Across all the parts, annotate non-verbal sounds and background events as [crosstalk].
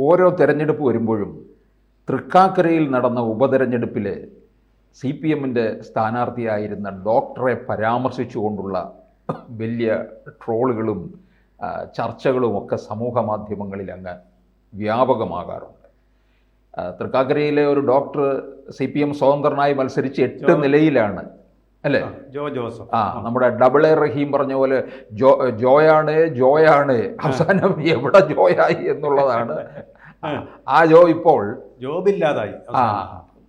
ഓരോ തെരഞ്ഞെടുപ്പ് വരുമ്പോഴും തൃക്കാക്കരയിൽ നടന്ന ഉപതെരഞ്ഞെടുപ്പിൽ സി പി എമ്മിന്റെ സ്ഥാനാർത്ഥിയായിരുന്ന ഡോക്ടറെ പരാമർശിച്ചുകൊണ്ടുള്ള വലിയ ട്രോളുകളും ചർച്ചകളും ഒക്കെ സമൂഹ മാധ്യമങ്ങളിൽ അങ്ങ് വ്യാപകമാകാറുണ്ട്. തൃക്കാക്കരയിലെ ഒരു ഡോക്ടർ സി പി എം സ്വതന്ത്രനായി മത്സരിച്ച് എട്ട് നിലയിലാണ് അല്ലേ? Jo Joseph. ആ. നമ്മുടെ ഡബിൾ എ റഹീം പറഞ്ഞ പോലെ ജോ ജോയാണ് ജോയാണ് അവസാനം എവിടെ ജോയായി എന്നുള്ളതാണ് ആ ജോബ് ഇപ്പോൾ ജോബില്ലാതായി. ആ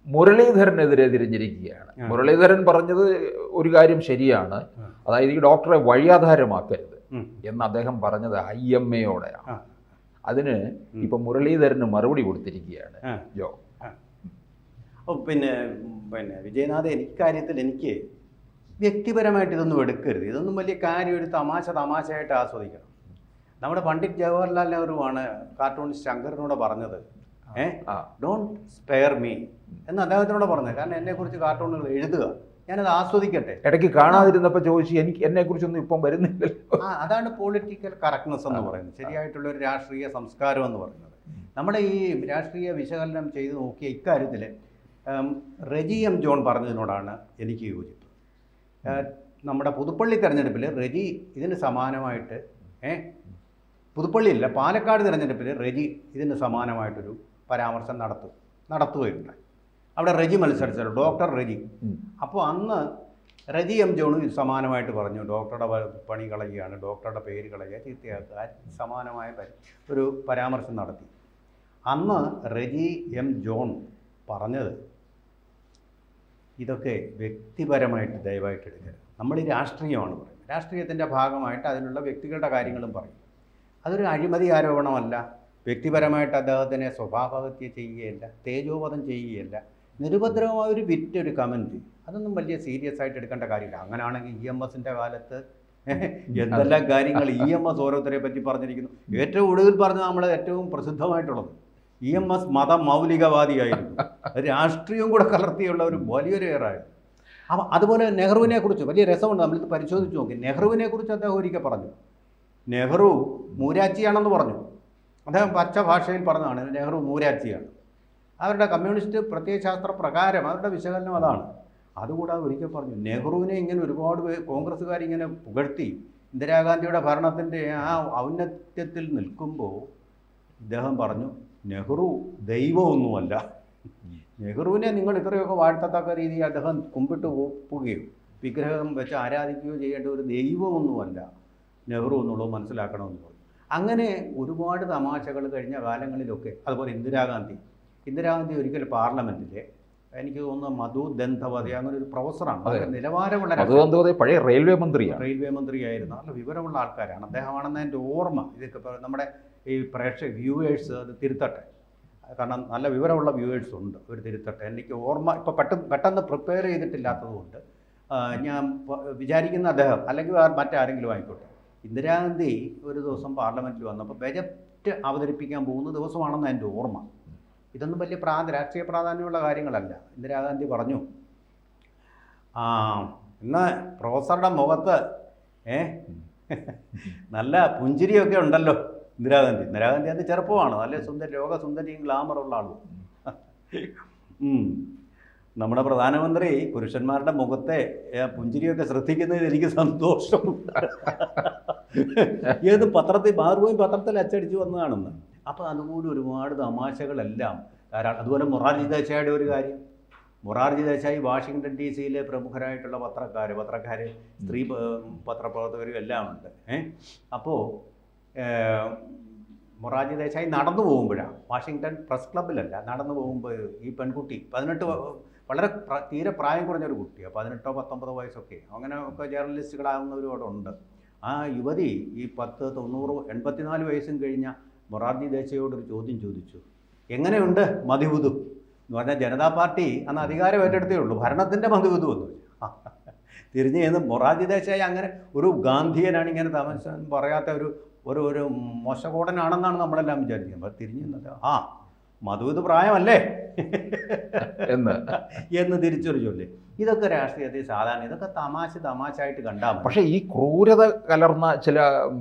മുരളീധരനെതിരെ തിരിഞ്ഞിരിക്കുകയാണ്. മുരളീധരൻ പറഞ്ഞത് ഒരു കാര്യം ശരിയാണ്. അതായത് ഈ ഡോക്ടറെ വഴിയാധാരമാക്കരുത് എന്ന് അദ്ദേഹം പറഞ്ഞത് ഐ എം എയോടെയാണ്. അതിന് ഇപ്പൊ മുരളീധരന് മറുപടി കൊടുത്തിരിക്കുകയാണ്. ജോ. പിന്നെ പിന്നെ വിജയനാഥ് എനിക്കാര്യത്തിൽ എനിക്ക് വ്യക്തിപരമായിട്ട് ഇതൊന്നും എടുക്കരുത്. ഇതൊന്നും വലിയ കാര്യം ഒരു തമാശ തമാശയായിട്ട് ആസ്വദിക്കണം. നമ്മുടെ പണ്ഡിറ്റ് ജവഹർലാൽ നെഹ്റുവാണ് കാർട്ടൂണിസ്റ്റ് ശങ്കറിനോട് പറഞ്ഞത്. ഏ? ഡോണ്ട് സ്പെയർ മീ എന്ന് അദ്ദേഹത്തിനോട് പറഞ്ഞത്. കാരണം എന്നെക്കുറിച്ച് കാർട്ടൂണുകൾ എഴുതുക. ഞാനത് ആസ്വദിക്കട്ടെ. ഇടയ്ക്ക് കാണാതിരുന്നപ്പോൾ ചോദിച്ചു എനിക്ക് എന്നെ കുറിച്ചൊന്നും ഇപ്പം വരുന്നില്ലല്ലോ. ആ അതാണ് പൊളിറ്റിക്കൽ കറക്റ്റ്നെസ് എന്ന് പറയുന്നത്. ശരിയായിട്ടുള്ള ഒരു രാഷ്ട്രീയ സംസ്കാരം എന്ന് പറയുന്നത്. നമ്മുടെ ഈ രാഷ്ട്രീയ വിശകലനം ചെയ്ത് നോക്കിയ ഇക്കാര്യത്തിൽ റെജി എം ജോൺ പറഞ്ഞതിനോടാണ് എനിക്ക് യോജിപ്പ്. നമ്മുടെ പുതുപ്പള്ളി തെരഞ്ഞെടുപ്പിൽ റെജി ഇതിന് സമാനമായിട്ട് പുതുപ്പള്ളിയില്ല പാലക്കാട് തിരഞ്ഞെടുപ്പിൽ റെജി ഇതിന് സമാനമായിട്ടൊരു പരാമർശം നടത്തും നടത്തുകയുണ്ടായി. അവിടെ റെജി മത്സരിച്ചല്ലോ ഡോക്ടർ റെജി. അപ്പോൾ അന്ന് റെജി എം ജോണും ഇത് സമാനമായിട്ട് പറഞ്ഞു ഡോക്ടറുടെ പണി കളയുകയാണ് ഡോക്ടറുടെ പേര് കളയുക ചീത്തയാക്കുക സമാനമായ ഒരു പരാമർശം നടത്തി. അന്ന് റെജി എം ജോൺ പറഞ്ഞത് ഇതൊക്കെ വ്യക്തിപരമായിട്ട് ദയവായിട്ട് എടുക്കരുത് നമ്മൾ ഈ രാഷ്ട്രീയമാണ് പറയുന്നത്. രാഷ്ട്രീയത്തിന്റെ ഭാഗമായിട്ട് അതിനുള്ള വ്യക്തികളുടെ കാര്യങ്ങളും പറയും. അതൊരു അഴിമതി ആരോപണമല്ല. വ്യക്തിപരമായിട്ട് അദ്ദേഹത്തിനെ സ്വഭാവഹത്യ ചെയ്യുകയില്ല തേജോവധം ചെയ്യുകയില്ല. നിരുപദ്രവമായ ഒരു വിറ്റ് ഒരു കമന്റ് അതൊന്നും വലിയ സീരിയസ് ആയിട്ട് എടുക്കേണ്ട കാര്യമില്ല. അങ്ങനെയാണെങ്കിൽ ഇ എം എസിന്റെ കാലത്ത് എന്തെല്ലാം കാര്യങ്ങൾ ഇ എം എസ് ഓരോരുത്തരെ പറ്റി പറഞ്ഞിരിക്കുന്നു. ഏറ്റവും ഒടുവിൽ പറഞ്ഞ നമ്മൾ ഏറ്റവും പ്രസിദ്ധമായിട്ടുള്ളത്. ഇ എം എസ് മത മൗലികവാദിയായിരുന്നു രാഷ്ട്രീയവും കൂടെ കലർത്തിയുള്ള ഒരു വലിയൊരു ഏറായിരുന്നു. അപ്പം അതുപോലെ നെഹ്റുവിനെ കുറിച്ച് വലിയ രസമുണ്ട്. നമ്മളിത് പരിശോധിച്ച് നോക്കി. നെഹ്റുവിനെ കുറിച്ച് അദ്ദേഹം ഒരിക്കൽ പറഞ്ഞു. നെഹ്റു മൂരാച്ചിയാണെന്ന് പറഞ്ഞു. അദ്ദേഹം പച്ച ഭാഷയിൽ പറഞ്ഞതാണ് നെഹ്റു മൂരാച്ചിയാണ്. അവരുടെ കമ്മ്യൂണിസ്റ്റ് പ്രത്യയശാസ്ത്ര പ്രകാരം അവരുടെ വിശകലനം അതാണ്. അതുകൂടാതെ ഒരിക്കൽ പറഞ്ഞു നെഹ്റുവിനെ ഇങ്ങനെ ഒരുപാട് കോൺഗ്രസ്സുകാർ ഇങ്ങനെ പുകഴ്ത്തി ഇന്ദിരാഗാന്ധിയുടെ ഭരണത്തിന്റെ ആ ഔന്നത്യത്തിൽ നിൽക്കുമ്പോൾ ഇദ്ദേഹം പറഞ്ഞു നെഹ്റു ദൈവമൊന്നുമല്ല. നെഹ്റുവിനെ നിങ്ങൾ ഇത്രയൊക്കെ വാഴ്ത്തത്തക്ക രീതിയിൽ അദ്ദേഹം കുമ്പിട്ട് ഒപ്പുകയോ വിഗ്രഹം വെച്ച് ആരാധിക്കുകയോ ചെയ്യേണ്ട ഒരു ദൈവമൊന്നുമല്ല. നെഹ്റു എന്നുള്ളത് മനസ്സിലാക്കണമെന്ന് പറഞ്ഞു. അങ്ങനെ ഒരുപാട് തമാശകൾ കഴിഞ്ഞ കാലങ്ങളിലൊക്കെ അതുപോലെ ഇന്ദിരാഗാന്ധി. ഇന്ദിരാഗാന്ധി ഒരിക്കൽ പാർലമെന്റിലെ എനിക്ക് തോന്നുന്നു മധു ദന്തവതി അങ്ങനെ ഒരു പ്രൊഫസറാണ്. വളരെ നിലവാരമുള്ള പഴയ റെയിൽവേ മന്ത്രിയാണ്. റെയിൽവേ മന്ത്രിയായിരുന്നു. നല്ല വിവരമുള്ള ആൾക്കാരാണ്. അദ്ദേഹമാണെന്ന് എന്റെ ഓർമ്മ. ഇതൊക്കെ നമ്മുടെ ഈ പ്രേക്ഷക വ്യൂവേഴ്സ് അത് തിരുത്തട്ടെ. കാരണം നല്ല വിവരമുള്ള വ്യൂവേഴ്സ് ഉണ്ട്. അവർ തിരുത്തട്ടെ. എനിക്ക് ഓർമ്മ ഇപ്പോൾ പെട്ടെന്ന് പെട്ടെന്ന് പ്രിപ്പയർ ചെയ്തിട്ടില്ലാത്തതുകൊണ്ട് ഞാൻ വിചാരിക്കുന്ന അദ്ദേഹം അല്ലെങ്കിൽ മറ്റാരെങ്കിലും ആയിക്കോട്ടെ. ഇന്ദിരാഗാന്ധി ഒരു ദിവസം പാർലമെന്റിൽ വന്നപ്പോൾ ബജറ്റ് അവതരിപ്പിക്കാൻ പോകുന്ന ദിവസമാണെന്ന് എന്റെ ഓർമ്മ. ഇതൊന്നും വലിയ പ്രാ രാഷ്ട്രീയ പ്രാധാന്യമുള്ള കാര്യങ്ങളല്ല. ഇന്ദിരാഗാന്ധി പറഞ്ഞു ഇന്ന് പ്രൊഫസറുടെ മുഖത്ത് ഏ നല്ല പുഞ്ചിരിയൊക്കെ ഉണ്ടല്ലോ ഇന്ദിരാഗാന്ധി. ഇന്ദിരാഗാന്ധി അത് ചെറുപ്പമാണ്. നല്ല സുന്ദരി ലോകസുന്ദരിയും ഗ്ലാമറുള്ള ആളും. നമ്മുടെ പ്രധാനമന്ത്രി പുരുഷന്മാരുടെ മുഖത്തെ പുഞ്ചിരിയൊക്കെ ശ്രദ്ധിക്കുന്നതിൽ എനിക്ക് സന്തോഷമുണ്ട് ഏത് പത്രത്തിൽ മാതൃഭൂമി പത്രത്തിൽ അച്ചടിച്ചു വന്നതാണെന്ന്. അപ്പോൾ അതുപോലെ ഒരുപാട് തമാശകളെല്ലാം അതുപോലെ മൊറാർജി ദേശായിയുടെ ഒരു കാര്യം. മൊറാർജി ദേശായി വാഷിങ്ടൺ ഡി സിയിലെ പ്രമുഖരായിട്ടുള്ള പത്രക്കാർ പത്രക്കാർ സ്ത്രീ പത്രപ്രവർത്തകരും എല്ലാം ഉണ്ട്. ഏഹ് അപ്പോൾ മൊറാജി ദേശായി നടന്നു പോകുമ്പോഴാണ് വാഷിങ്ടൺ പ്രസ് ക്ലബിലല്ല നടന്നു പോകുമ്പോൾ ഈ പെൺകുട്ടി പതിനെട്ട് വളരെ തീരെ പ്രായം കുറഞ്ഞൊരു കുട്ടിയാണ് പതിനെട്ടോ പത്തൊമ്പതോ വയസ്സൊക്കെ. അങ്ങനെ ഒക്കെ ജേർണലിസ്റ്റുകളാകുന്നവരോട് ഉണ്ട്. ആ യുവതി ഈ പത്ത് തൊണ്ണൂറ് എൺപത്തിനാല് വയസ്സും കഴിഞ്ഞ മൊറാർജി ദേശയോടൊരു ചോദ്യം ചോദിച്ചു. എങ്ങനെയുണ്ട് മതിവുതു എന്ന് പറഞ്ഞാൽ ജനതാ പാർട്ടി അന്ന് അധികാരം ഏറ്റെടുത്തേ ഉള്ളൂ. ഭരണത്തിന്റെ മതിവുതു എന്ന് [laughs] തിരിഞ്ഞു ചെന്ന് മൊറാർജി ദേശായി അങ്ങനെ ഒരു ഗാന്ധിയനാണ് ഇങ്ങനെ താമസം പറയാത്ത ഒരു ഒരു ഒരു മോശകോടനാണെന്നാണ് നമ്മളെല്ലാം വിചാരിക്കുന്നത്. അപ്പോൾ തിരിഞ്ഞു ആ മധു ഇത് പ്രായമല്ലേ? എന്ന്. എന്ന് തിരിച്ചൊരു ചൊല്ലി. ഇതൊക്കെ രാഷ്ട്രീയത്തിൽ സാധാരണ ഇതൊക്കെ തമാശ തമാശ ആയിട്ട് കണ്ടാൽ പക്ഷേ ഈ ക്രൂരത കലർന്ന ചില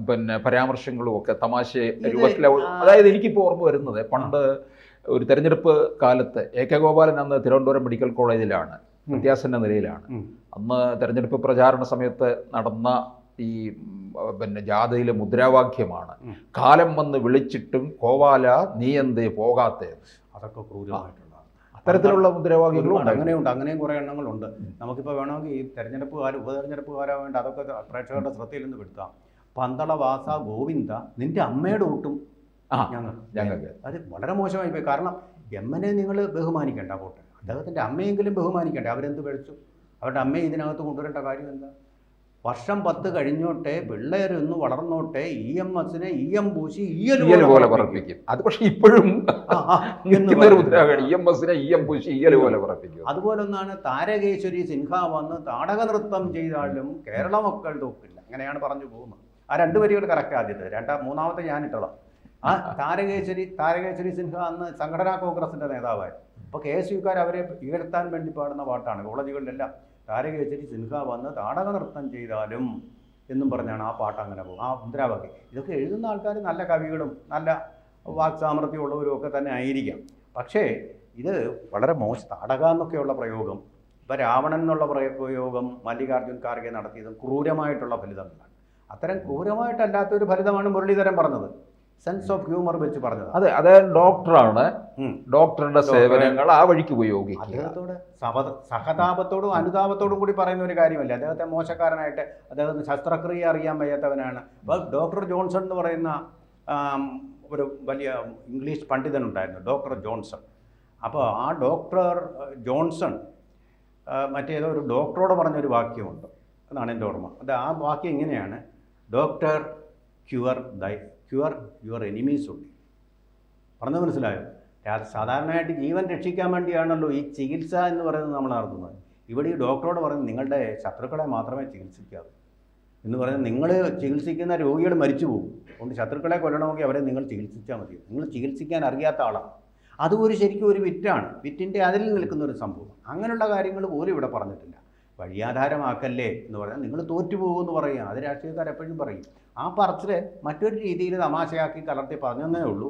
പിന്നെ പരാമർശങ്ങളും ഒക്കെ തമാശ രൂപത്തിലെ അതായത് എനിക്കിപ്പോൾ ഓർമ്മ വരുന്നത് പണ്ട് ഒരു തെരഞ്ഞെടുപ്പ് കാലത്ത് എ കെ ഗോപാലൻ അന്ന് തിരുവനന്തപുരം മെഡിക്കൽ കോളേജിലാണ്. വ്യത്യാസന്റെ നിലയിലാണ്. അന്ന് തെരഞ്ഞെടുപ്പ് പ്രചാരണ സമയത്ത് നടന്ന ഈ പിന്നെ ജാഥയിലെ മുദ്രാവാക്യമാണ്. കാലം വന്ന് വിളിച്ചിട്ടും കോവാല നീ എന്തേ പോകാത്തേ? അതൊക്കെ ക്രൂരമായിട്ടുള്ള അത്തരത്തിലുള്ള മുദ്രാവാക്യങ്ങളും ഉണ്ട് അങ്ങനെ അങ്ങനെയുണ്ട്. അങ്ങനെയും കുറേ എണ്ണങ്ങളുണ്ട്. നമുക്കിപ്പോൾ വേണമെങ്കിൽ ഈ തെരഞ്ഞെടുപ്പ് കാലം ഉപതെരഞ്ഞെടുപ്പ് കാലം വേണ്ട അതൊക്കെ പ്രേക്ഷകരുടെ ശ്രദ്ധയിൽ നിന്ന് പെടുത്താം. പന്തള വാസ ഗോവിന്ദ നിന്റെ അമ്മയുടെ ഒട്ടും ഞങ്ങൾക്ക്. അത് വളരെ മോശമായി പോയി. കാരണം എം എൻ എ നിങ്ങൾ ബഹുമാനിക്കേണ്ട പോട്ടെ അദ്ദേഹത്തിന്റെ അമ്മയെങ്കിലും ബഹുമാനിക്കേണ്ട? അവരെന്ത് പഠിച്ചു? അവരുടെ അമ്മയെ ഇതിനകത്ത് കൊണ്ടുവരേണ്ട കാര്യം എന്താ? വർഷം പത്ത് കഴിഞ്ഞോട്ടെ പിള്ളേരൊന്ന് വളർന്നോട്ടെ ഇ എം എസിനെ ഇ എം പൂശി ഇ എൽ പോലെ പറപ്പിക്കും. അത് പക്ഷെ ഇപ്പോഴും ഇ എം എസിനെ ഇ എം പൂശി ഇ എൽ പോലെ പറപ്പിക്കും. അതുപോലെ ഒന്നാണ് താരകേശ്വരി സിൻഹ വന്ന് താടക നൃത്തം ചെയ്താലും കേരള മക്കൾ തോക്കില്ല. അങ്ങനെയാണ് പറഞ്ഞു പോകുന്നത്. ആ രണ്ട് വരികൾ കറക്റ്റ് ആദ്യത്തെ. രണ്ടാം മൂന്നാമത്തെ ഞാൻ ഞാനിട്ടതാണ് ആ താരകേശ്വരി താരകേശ്വരി സിൻഹ അന്ന് സംഘടനാ കോൺഗ്രസിന്റെ നേതാവായിരുന്നു. അപ്പോൾ കെ എസ് യുക്കാർ അവരെ ഉയർത്താൻ വേണ്ടി പാടുന്ന പാട്ടാണ്. കോളേജുകളിലെല്ലാം താരകേശ്വരി സിൻഹ വന്ന് താടക നൃത്തം ചെയ്താലും എന്നും പറഞ്ഞാണ് ആ പാട്ട് അങ്ങനെ പോകും ആ മുദ്രാവാക്യം. ഇതൊക്കെ എഴുതുന്ന ആൾക്കാർ നല്ല കവികളും നല്ല വാക്സാമർഥ്യമുള്ളവരും ഒക്കെ തന്നെ ആയിരിക്കാം. പക്ഷേ ഇത് വളരെ മോശം. താടക എന്നൊക്കെയുള്ള പ്രയോഗം ഇപ്പം രാവണൻ എന്നുള്ള പ്രയോഗം മല്ലികാർജുൻ ഖാർഗെ നടത്തിയതും ക്രൂരമായിട്ടുള്ള ഫലിതങ്ങളാണ്. അത്തരം ക്രൂരമായിട്ടല്ലാത്തൊരു ഫലിതമാണ് മുരളീധരൻ പറഞ്ഞത്. സെൻസ് ഓഫ് ഹ്യൂമർ വെച്ച് പറഞ്ഞത്. അതെ അതെ ഡോക്ടറാണ്. ഡോക്ടറുടെ സേവനങ്ങൾ ആ വഴിക്ക് ഉപയോഗിക്കുക. അദ്ദേഹത്തോട് സഹ സഹതാപത്തോടും അനുതാപത്തോടും കൂടി പറയുന്ന ഒരു കാര്യമല്ല? അദ്ദേഹത്തെ മോശക്കാരനായിട്ട് അദ്ദേഹത്തിന് ശസ്ത്രക്രിയ അറിയാൻ വയ്യാത്തവനാണ്. അപ്പോൾ ഡോക്ടർ ജോൺസൺ എന്ന് പറയുന്ന ഒരു വലിയ ഇംഗ്ലീഷ് പണ്ഡിതനുണ്ടായിരുന്നു ഡോക്ടർ ജോൺസൺ. അപ്പോൾ ആ ഡോക്ടർ ജോൺസൺ മറ്റേതോ ഒരു ഡോക്ടറോട് പറഞ്ഞൊരു വാക്യമുണ്ട്. എന്നാണ് എന്റെ ഓർമ്മ. അത് ആ വാക്യം ഇങ്ങനെയാണ് doctor cure thy cure your enemies ഉണ്ട്. പറഞ്ഞത് മനസ്സിലായോ? സാധാരണയായിട്ട് ജീവൻ രക്ഷിക്കാൻ വേണ്ടിയാണല്ലോ ഈ ചികിത്സ എന്ന് പറയുന്നത് നമ്മൾ നടത്തുന്നത്. ഇവിടെ ഈ ഡോക്ടറോട് പറയുന്നത് നിങ്ങളുടെ ശത്രുക്കളെ മാത്രമേ ചികിത്സിക്കാവൂ. എന്ന് പറയുന്നത് നിങ്ങൾ ചികിത്സിക്കുന്ന രോഗികൾ മരിച്ചു പോകും. അതുകൊണ്ട് ശത്രുക്കളെ കൊല്ലണമെങ്കിൽ അവരെ നിങ്ങൾ ചികിത്സിച്ചാൽ മതി. നിങ്ങൾ ചികിത്സിക്കാൻ അറിയാത്ത ആളാണ് അതും ഒരു ശരിക്കും ഒരു വിറ്റാണ്. വിറ്റിന്റെ അതിൽ നിൽക്കുന്ന ഒരു സംഭവം. അങ്ങനെയുള്ള കാര്യങ്ങൾ പോലും ഇവിടെ പറഞ്ഞിട്ടില്ല. വഴിയാധാരമാക്കല്ലേ എന്ന് പറഞ്ഞാൽ നിങ്ങൾ തോറ്റുപോകുമെന്ന് പറയുക. അത് രാഷ്ട്രീയക്കാർ എപ്പോഴും പറയും. ആ പറച്ചിൽ മറ്റൊരു രീതിയിൽ തമാശയാക്കി കലർത്തി പറഞ്ഞതേ ഉള്ളൂ.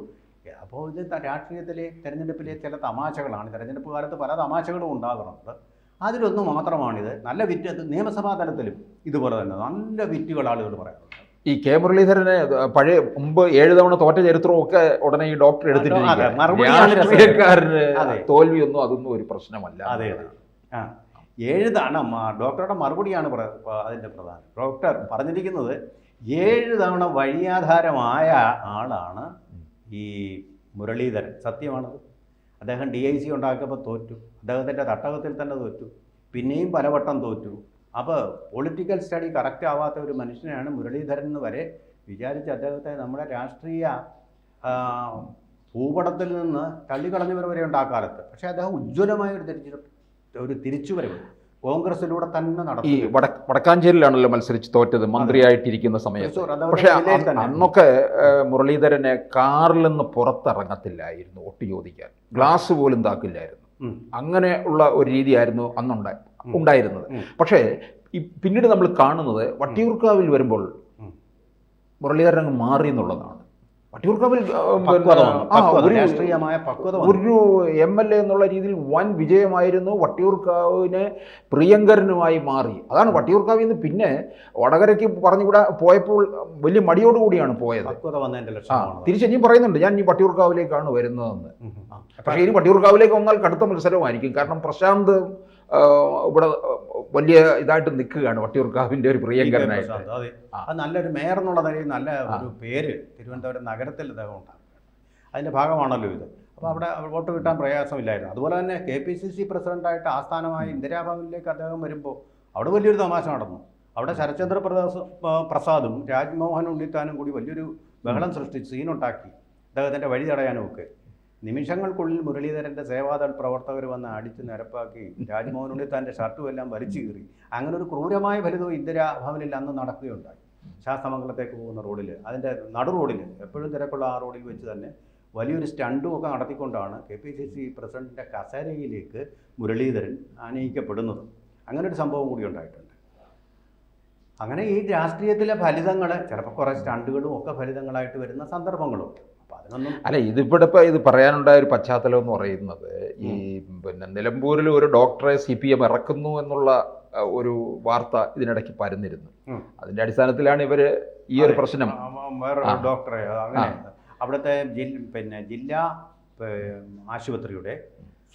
അപ്പോൾ ഇത് രാഷ്ട്രീയത്തിലെ തിരഞ്ഞെടുപ്പിലെ ചില തമാശകളാണ്. തിരഞ്ഞെടുപ്പ് കാലത്ത് പല തമാശകളും ഉണ്ടാകുന്നുണ്ട്. അതിലൊന്ന് മാത്രമാണിത്. നല്ല വിറ്റ് നിയമസഭാ തലത്തിലും ഇതുപോലെ തന്നെ. നല്ല വിറ്റുകൾ ആളുകൾ പറയുന്നുണ്ട് ഈ കെ മുരളീധരന് പഴയ മുമ്പ് ഏഴ് തവണ തോറ്റ ചരിത്രമൊക്കെ ഉടനെ ഈ ഡോക്ടർ എടുത്തിട്ടുണ്ട്. തോൽവിയൊന്നും അതൊന്നും ഒരു പ്രശ്നമല്ല. അതെ അതെ. ആ. ഏഴ് തവണ മ- ഡോക്ടറുടെ മറുപടിയാണ് അതിന്റെ പ്രധാനം. ഡോക്ടർ പറഞ്ഞിരിക്കുന്നത് ഏഴ് തവണ വഴിയാധാരമായ ആളാണ് ഈ മുരളീധരൻ. സത്യമാണത്. അദ്ദേഹം ഡി ഐ സി ഉണ്ടാക്കിയപ്പോൾ തോറ്റു. അദ്ദേഹത്തിന്റെ തട്ടകത്തിൽ തന്നെ തോറ്റു. പിന്നെയും പലവട്ടം തോറ്റു. അപ്പോൾ പൊളിറ്റിക്കൽ സ്റ്റഡി കറക്റ്റ് ആവാത്ത ഒരു മനുഷ്യനാണ് മുരളീധരൻ എന്ന് വരെ വിചാരിച്ച് അദ്ദേഹത്തെ നമ്മുടെ രാഷ്ട്രീയ ഭൂപടത്തിൽ നിന്ന് തള്ളിക്കളഞ്ഞവർ വരെ ഉണ്ട് ആ കാലത്ത്. പക്ഷേ അദ്ദേഹം ഉജ്ജ്വലമായ ഒരു തിരിച്ചു ഒരു തിരിച്ചുവരവ്. കോൺഗ്രസിലൂടെ തന്നെ ഈ നടത്തി വട- വടക്കാഞ്ചേരിയിലാണല്ലോ മത്സരിച്ച് തോറ്റത് മന്ത്രിയായിട്ടിരിക്കുന്ന സമയത്ത്. പക്ഷേ. അന്നൊക്കെ മുരളീധരനെ കാറിൽ നിന്ന് പുറത്തിറങ്ങത്തില്ലായിരുന്നു ഒട്ടി ചോദിക്കാൻ. ഗ്ലാസ് പോലും താക്കില്ലായിരുന്നു. അങ്ങനെ ഉള്ള ഒരു രീതിയായിരുന്നു അന്നുണ്ടായി ഉണ്ടായിരുന്നത്. പക്ഷേ ഈ പിന്നീട് നമ്മൾ കാണുന്നത് വട്ടിയൂർക്കാവിൽ വരുമ്പോൾ. മുരളീധരൻ അങ്ങ് മാറി എന്നുള്ളതാണ്. വട്ടിയൂർക്കാവിൽ രാഷ്ട്രീയമായ പക്വത ഒരു എം എൽ എ എന്നുള്ള രീതിയിൽ വൻ വിജയമായിരുന്നു വട്ടിയൂർക്കാവിന് പ്രിയങ്കരനുമായി മാറി. അതാണ് വട്ടിയൂർക്കാവിൽ നിന്ന് പിന്നെ വടകരയ്ക്ക് പറഞ്ഞുകൂടെ പോയപ്പോൾ വലിയ മടിയോടുകൂടിയാണ് പോയത്. തിരിച്ച് ഇനിയും പറയുന്നുണ്ട് ഞാൻ ഈ വട്ടിയൂർക്കാവിലേക്കാണ് വരുന്നതെന്ന്. പക്ഷേ ഇനി വട്ടിയൂർക്കാവിലേക്ക് വന്നാൽ കടുത്ത മത്സരമായിരിക്കും. കാരണം പ്രശാന്ത് ഇവിടെ വലിയ ഇതായിട്ട് നിൽക്കുകയാണ് വട്ടിയൂർക്കാവിന്റെ ഒരു. പ്രിയങ്കരനായിട്ട്. അത് നല്ലൊരു മേയർ എന്നുള്ള നിലയിൽ നല്ല ഒരു പേര് തിരുവനന്തപുരം നഗരത്തിൽ ഇദ്ദേഹം ഉണ്ടാകും അതിന്റെ ഭാഗമാണല്ലോ ഇത്. അപ്പോൾ അവിടെ വോട്ട് കിട്ടാൻ പ്രയാസമില്ലായിരുന്നു. അതുപോലെ തന്നെ കെ പി സി സി പ്രസിഡന്റായിട്ട് ആസ്ഥാനമായ ഇന്ദിരാഭവനിലേക്ക് അദ്ദേഹം വരുമ്പോൾ അവിടെ വലിയൊരു തമാശ നടന്നു. അവിടെ ശരത്ചന്ദ്ര പ്രദാസ് പ്രസാദും രാജ്മോഹൻ ഉണ്ണിത്താനും കൂടി വലിയൊരു ബഹളം സൃഷ്ടിച്ച് സീനുണ്ടാക്കി അദ്ദേഹത്തിന്റെ വഴി തടയാനും ഒക്കെ നിമിഷങ്ങൾക്കുള്ളിൽ മുരളീധരന്റെ സേവാദൾ പ്രവർത്തകർ വന്ന് അടിച്ച് നിരപ്പാക്കി. രാജ്മോഹനുണ്ണി തന്റെ ഷർട്ടും എല്ലാം വലിച്ചു കീറി. അങ്ങനെ ഒരു ക്രൂരമായ ഫലിതവും ഇന്ദിരാഭവനിൽ അന്ന് നടക്കുകയുണ്ടായി. ശാസ്തമംഗലത്തേക്ക് പോകുന്ന റോഡിൽ അതിന്റെ നടു റോഡിൽ എപ്പോഴും തിരക്കുള്ള ആ റോഡിൽ വെച്ച് തന്നെ വലിയൊരു സ്റ്റണ്ടും ഒക്കെ നടത്തിക്കൊണ്ടാണ് കെ പി സി സി പ്രസിഡന്റിന്റെ കസേരയിലേക്ക് മുരളീധരൻ ആനയിക്കപ്പെടുന്നത്. അങ്ങനെ ഒരു സംഭവം കൂടി ഉണ്ടായിട്ടുണ്ട്. അങ്ങനെ ഈ രാഷ്ട്രീയത്തിലെ ഫലിതങ്ങൾ ചിലപ്പോൾ കുറേ സ്റ്റണ്ടുകളും ഒക്കെ ഫലിതങ്ങളായിട്ട് വരുന്ന സന്ദർഭങ്ങളുണ്ട്. അല്ല ഇതിവിടെ ഇപ്പോൾ ഇത് പറയാനുണ്ടായ ഒരു പശ്ചാത്തലം എന്ന് പറയുന്നത് ഈ പിന്നെ നിലമ്പൂരിൽ ഒരു ഡോക്ടറെ സി പി എം ഇറക്കുന്നു എന്നുള്ള ഒരു വാർത്ത ഇതിനിടയ്ക്ക് പരന്നിരുന്നു. അതിന്റെ അടിസ്ഥാനത്തിലാണ് ഇവർ ഈ ഒരു പ്രശ്നം. ഡോക്ടറെ അങ്ങനെ. അവിടുത്തെ പിന്നെ ജില്ലാ ആശുപത്രിയുടെ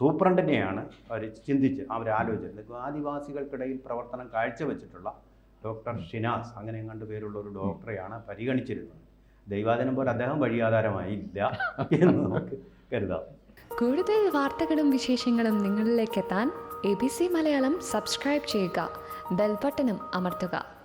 സൂപ്രണ്ടിനെയാണ് അവർ ചിന്തിച്ച് അവർ ആലോചിച്ചത്. ആദിവാസികൾക്കിടയിൽ പ്രവർത്തനം കാഴ്ചവെച്ചിട്ടുള്ള ഡോക്ടർ ഷിനാസ് അങ്ങനെ എങ്ങാണ്ട് പേരുള്ള ഒരു ഡോക്ടറെയാണ് പരിഗണിച്ചിരുന്നത്. ദൈവാദിനം പോലെ അദ്ദേഹം വഴിയാധാരമായില്ല എന്ന് നമുക്ക് കരുതാം. കൂടുതൽ വാർത്തകളും വിശേഷങ്ങളും നിങ്ങളിലേക്ക് എത്താൻ A B C Malayalam subscribe ചെയ്യുക. ബെൽബട്ടനും അമർത്തുക.